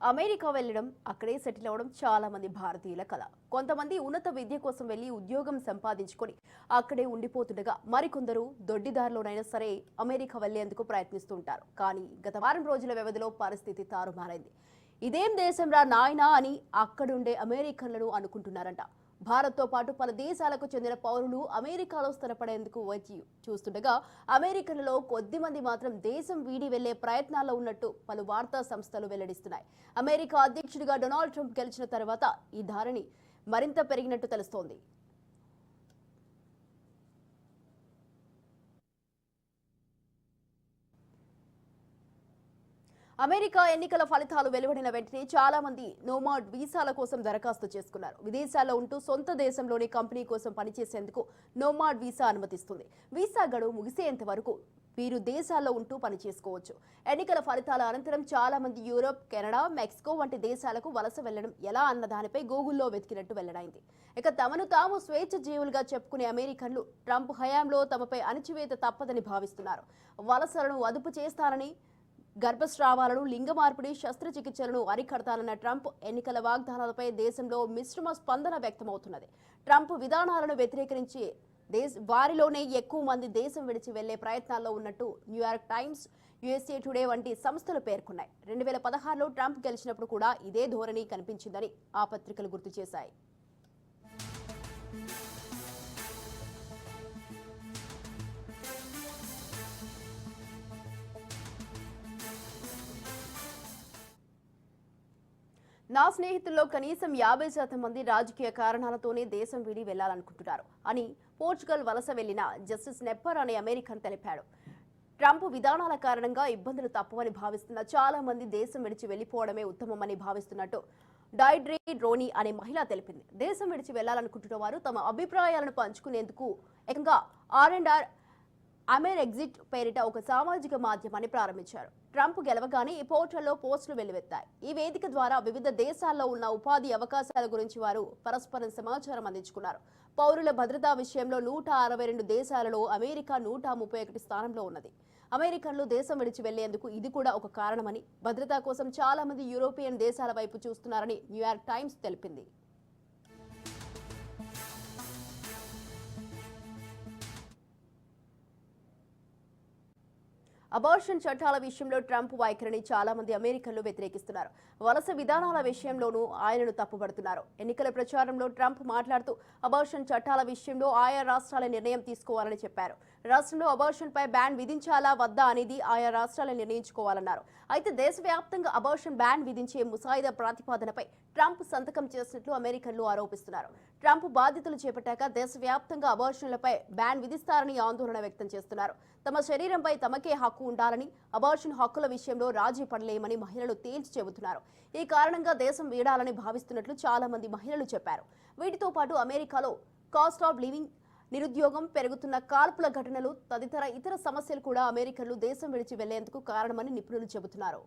America వెళ్ళడం అక్కడే settle అవ్వడం చాలా మంది భారతీయుల కళ కొంతమంది ఉన్నత విద్య కోసం వెళ్ళి ఉద్యోగం సంపాదించుకొని అక్కడే ఉండిపోతుండగా మరికొందరు దొడ్డిదారిలోనైనా సరే అమెరికా వెళ్ళేందుకు ప్రయత్నిస్తుంటారు. కానీ గత వారం రోజుల వ్యవధిలో పరిస్థితి తారుమారైంది. ఇదేం దేశంరా నాయనా అని అక్కడుండే అమెరికన్లను అనుకుంటున్నారంట. భారత్తో పాటు పలు దేశాలకు చెందిన పౌరులు అమెరికాలో స్థిరపడేందుకు వచ్చి చూస్తుండగా అమెరికన్లలో కొద్ది మంది మాత్రం దేశం వీడి వెళ్ళే ప్రయత్నాల్లో ఉన్నట్టు పలు వార్తా సంస్థలు వెల్లడిస్తున్నాయి. అమెరికా అధ్యక్షుడిగా డొనాల్డ్ ట్రంప్ గెలిచిన తర్వాత ఈ ధారణి మరింత పెరిగినట్టు తెలుస్తోంది. అమెరికా ఎన్నికల ఫలితాలు వెలువడిన వెంటనే చాలా మంది నోమాడ్ వీసాల కోసం దరఖాస్తు చేసుకున్నారు. విదేశాల్లో ఉంటూ సొంత దేశంలోని కంపెనీ కోసం పనిచేసేందుకు నోమాడ్ వీసా అనుమతిస్తుంది. వీసా గడువు ముగిసేంత వరకు వీరు దేశాల్లో ఉంటూ పనిచేసుకోవచ్చు. ఎన్నికల ఫలితాల అనంతరం చాలా మంది యూరోప్ కెనడా మెక్సికో వంటి దేశాలకు వలస వెళ్ళడం ఎలా అన్న దానిపై గూగుల్లో వెతికినట్టు వెల్లడైంది. ఇక తమను తాము స్వేచ్ఛ జీవులుగా చెప్పుకునే అమెరికన్లు ట్రంప్ హయాంలో తమపై అణచివేత తప్పదని భావిస్తున్నారు. వలసలను అదుపు చేస్తారని గర్భస్రావాలను లింగ మార్పిడి శస్త్రచికిత్సలను అరికడతానన్న ట్రంప్ ఎన్నికల వాగ్దానాలపై దేశంలో మిశ్రమ స్పందన వ్యక్తమవుతున్నది. ట్రంప్ విధానాలను వ్యతిరేకరించి దేశ వారిలోనే ఎక్కువ మంది దేశం విడిచి వెళ్ళే ప్రయత్నాల్లో ఉన్నట్టు న్యూయార్క్ టైమ్స్ యుఎస్ఏ టుడే వంటి సంస్థలు పేర్కొన్నాయి. రెండు వేల పదహారులో ట్రంప్ గెలిచినప్పుడు కూడా ఇదే ధోరణి కనిపించిందని ఆ పత్రికలు గుర్తు చేశాయి. నా స్నేహితుల్లో కనీసం యాభై శాతం మంది రాజకీయ కారణాలతోనే దేశం వీడి వెళ్ళాలనుకుంటున్నారు అని పోర్చుగల్ వలస వెళ్ళిన జస్టిస్ నెప్పర్ అనే అమెరికన్ తెలిపాడు. ట్రంప్ విధానాల కారణంగా ఇబ్బందులు తప్పవని భావిస్తున్న చాలా మంది దేశం విడిచి వెళ్ళిపోవడమే ఉత్తమమని భావిస్తున్నట్టు డైడ్రీ డ్రోనీ అనే మహిళ తెలిపింది. దేశం విడిచి వెళ్ళాలనుకుంటున్న వారు తమ అభిప్రాయాలను పంచుకునేందుకు ఏకంగా ఆర్ అండ్ ఆర్ అమెర్ ఎగ్జిట్ పేరిట ఒక సామాజిక మాధ్యమాన్ని ప్రారంభించారు. ట్రంప్ గెలవగానే ఈ పోర్టల్లో పోస్టులు వెల్లువెత్తాయి. ఈ వేదిక ద్వారా వివిధ దేశాల్లో ఉన్న ఉపాధి అవకాశాల గురించి వారు పరస్పరం సమాచారం అందించుకున్నారు. పౌరుల భద్రతా విషయంలో నూట అరవై రెండు దేశాలలో అమెరికా నూట ముప్పై ఒకటి స్థానంలో ఉన్నది. అమెరికన్లు దేశం విడిచి వెళ్ళేందుకు ఇది కూడా ఒక కారణమని భద్రతా కోసం చాలా మంది యూరోపియన్ దేశాల వైపు చూస్తున్నారని న్యూయార్క్ టైమ్స్ తెలిపింది. అబార్షన్ చట్టాల విషయంలో ట్రంప్ వైఖరిని చాలా మంది అమెరికన్లు వ్యతిరేకిస్తున్నారు. వలస విధానాల విషయంలోనూ ఆయనను తప్పుపడుతున్నారు ఎన్నికల ప్రచారంలో ట్రంప్ మాట్లాడుతూ అబార్షన్ చట్టాల విషయంలో ఆయా రాష్ట్రాల నిర్ణయం తీసుకోవాలని చెప్పారు. రాష్ట్రంలో అబార్షన్ పై బ్యాన్ విధించాలా వద్దా అనేది ఆయా రాష్ట్రాలు నిర్ణయించుకోవాలన్నారు. అయితే దేశవ్యాప్తంగా అబార్షన్ బ్యాన్ విధించే ముసాయిదా ప్రతిపాదనపై ట్రంప్ సంతకం చేసినట్లు అమెరికన్లు ఆరోపిస్తున్నారు. ట్రంప్ బాధ్యతలు చేపట్టాక దేశవ్యాప్తంగా అబార్షన్లపై బ్యాన్ విధిస్తారని ఆందోళన వ్యక్తం చేస్తున్నారు. తమ శరీరంపై తమకే హక్కు ఉండాలని అబార్షన్ హక్కుల విషయంలో రాజీ పడలేమని మహిళలు తేల్చి చెబుతున్నారు. ఈ కారణంగా దేశం వీడాలని భావిస్తున్నట్లు చాలా మంది మహిళలు చెప్పారు. వీటితో పాటు అమెరికాలో కాస్ట్ ఆఫ్ లివింగ్ నిరుద్యోగం పెరుగుతున్న కాల్పుల ఘటనలు తదితర ఇతర సమస్యలు కూడా అమెరికన్లు దేశం విడిచి వెళ్ళేందుకు కారణమని నిపుణులు చెబుతున్నారు.